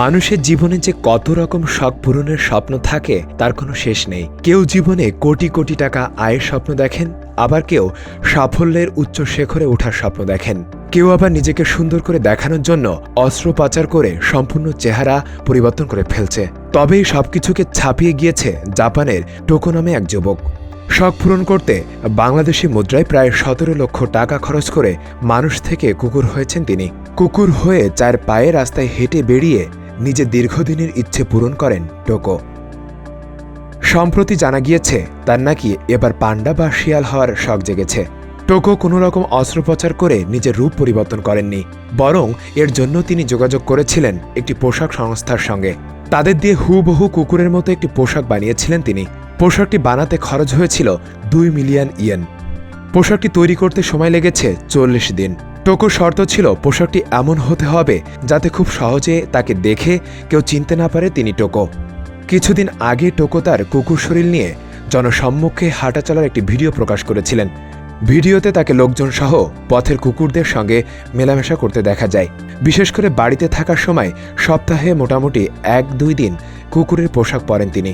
মানুষের জীবনে যে কত রকম শখ পূরণের স্বপ্ন থাকে, তার কোনো শেষ নেই। কেউ জীবনে কোটি কোটি টাকা আয়ের স্বপ্ন দেখেন, আবার কেউ সাফল্যের উচ্চ শেখরে ওঠার স্বপ্ন দেখেন। কেউ আবার নিজেকে সুন্দর করে দেখানোর জন্য অস্ত্রোপাচার করে সম্পূর্ণ চেহারা পরিবর্তন করে ফেলছে। তবেই সবকিছুকে ছাপিয়ে গিয়েছে জাপানের টোকো নামে এক যুবক। শখ পূরণ করতে বাংলাদেশি মুদ্রায় প্রায় সতেরো লক্ষ টাকা খরচ করে মানুষ থেকে কুকুর হয়েছেন তিনি। কুকুর হয়ে চার পায়ে রাস্তায় হেঁটে বেরিয়ে নিজের দীর্ঘদিনের ইচ্ছে পূরণ করেন টোকো। সম্প্রতি জানা গিয়েছে, তার নাকি এবার পান্ডা বা শিয়াল হওয়ার শখ জেগেছে। টোকো কোনো রকম অস্ত্রোপচার করে নিজের রূপ পরিবর্তন করেননি, বরং এর জন্য তিনি যোগাযোগ করেছিলেন একটি পোশাক সংস্থার সঙ্গে। তাদের দিয়ে হুবহু কুকুরের মতো একটি পোশাক বানিয়েছিলেন তিনি। পোশাকটি বানাতে খরচ হয়েছিল দুই মিলিয়ন ইয়েন। পোশাকটি তৈরি করতে সময় লেগেছে চল্লিশ দিন। টোকোর শর্ত ছিল পোশাকটি এমন হতে হবে যাতে খুব সহজে তাকে দেখে কেউ চিনতে না পারে তিনি টোকো। কিছুদিন আগে টোকো তার কুকুর শরীর নিয়ে জনসম্মুখে হাঁটা চলার একটি ভিডিও প্রকাশ করেছিলেন। ভিডিওতে তাকে লোকজন সহ পথের কুকুরদের সঙ্গে মেলামেশা করতে দেখা যায়। বিশেষ করে বাড়িতে থাকার সময় সপ্তাহে মোটামুটি এক দুই দিন কুকুরের পোশাক পরেন তিনি।